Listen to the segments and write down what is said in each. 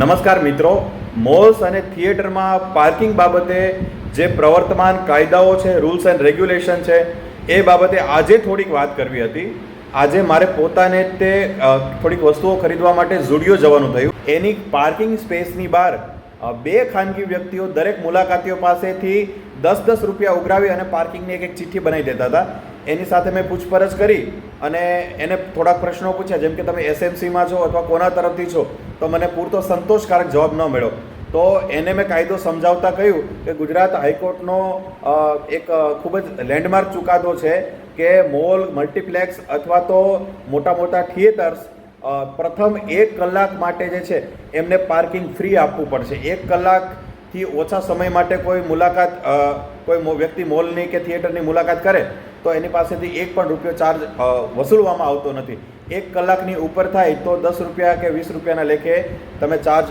નમસ્કાર મિત્રો. મોલ્સ અને થિયેટરમાં પાર્કિંગ બાબતે જે પ્રવર્તમાન કાયદાઓ છે રૂલ્સ એન્ડ રેગ્યુલેશન છે, એ બાબતે આજે થોડીક વાત કરવી હતી. આજે મારે પોતાને તે થોડીક વસ્તુઓ ખરીદવા માટે ઝુડિયો જવાનું થયું. એની પાર્કિંગ સ્પેસની બહાર બે ખાનગી વ્યક્તિઓ દરેક મુલાકાતીઓ પાસેથી દસ દસ રૂપિયા ઉઘરાવી અને પાર્કિંગની એક એક ચિઠ્ઠી બનાવી દેતા હતા. એની સાથે મેં પૂછપરછ કરી અને એને થોડાક પ્રશ્નો પૂછ્યા. જેમ કે તમે એસએમસીમાં છો અથવા કોના તરફથી છો, તો મને પૂરતો સંતોષકારક જવાબ ન મળ્યો. તો એને મેં કાયદો સમજાવતા કહ્યું કે ગુજરાત હાઈકોર્ટનો એક ખૂબ જ લેન્ડમાર્ક ચુકાદો છે કે મોલ, મલ્ટીપ્લેક્સ અથવા તો મોટા મોટા થિયેટર્સ પ્રથમ એક કલાક માટે જે છે એમને પાર્કિંગ ફ્રી આપવું પડશે. એક કલાકથી ઓછા સમય માટે કોઈ મુલાકાત કોઈ વ્યક્તિ મોલની કે થિયેટરની મુલાકાત કરે તો એની પાસેથી એક પણ રૂપિયો ચાર્જ વસૂલવામાં આવતો નથી. એક કલાકની ઉપર થાય તો દસ રૂપિયા કે વીસ રૂપિયાના લેખે તમે ચાર્જ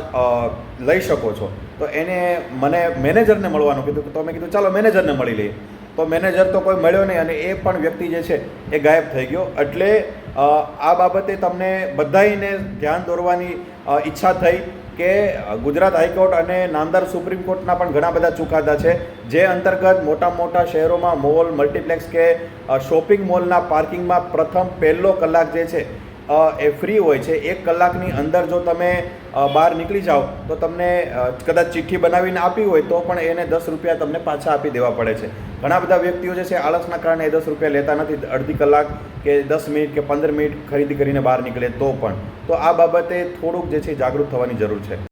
લઈ શકો છો. તો એને મને મેનેજરને મળવાનું કીધું તો મેં કીધું, ચાલો મેનેજરને મળી લઈએ. તો મેનેજર તો કોઈ મળ્યો નહીં અને એ પણ વ્યક્તિ જે છે એ ગાયબ થઈ ગયો. એટલે આ બાબતે તમને બધાઈને ધ્યાન દોરવાની ઈચ્છા થઈ. કે ગુજરાત હાઈકોર્ટ અને નામદાર સુપ્રીમ કોર્ટના પણ ઘણા બધા ચુકાદા છે, જે અંતર્ગત મોટા મોટા શહેરોમાં મોલ, મલ્ટીપ્લેક્સ કે શોપિંગ મોલના પાર્કિંગમાં પ્રથમ પહેલો કલાક જે છે એ ફ્રી હોય છે. એક કલાકની અંદર જો તમે બહાર નીકળી જાઓ, તો તમને કદાચ ચિઠ્ઠી બનાવીને આપી હોય તો પણ એને દસ રૂપિયા તમને પાછા આપી દેવા પડે છે. ઘણા બધા વ્યક્તિઓ જે છે, આળસના કારણે એ દસ રૂપિયા લેતા નથી. અડધી કલાક કે દસ મિનિટ કે પંદર મિનિટ ખરીદી કરીને બહાર નીકળે તો પણ. તો આ બાબતે થોડુંક જે છે, જાગૃત થવાની જરૂર છે.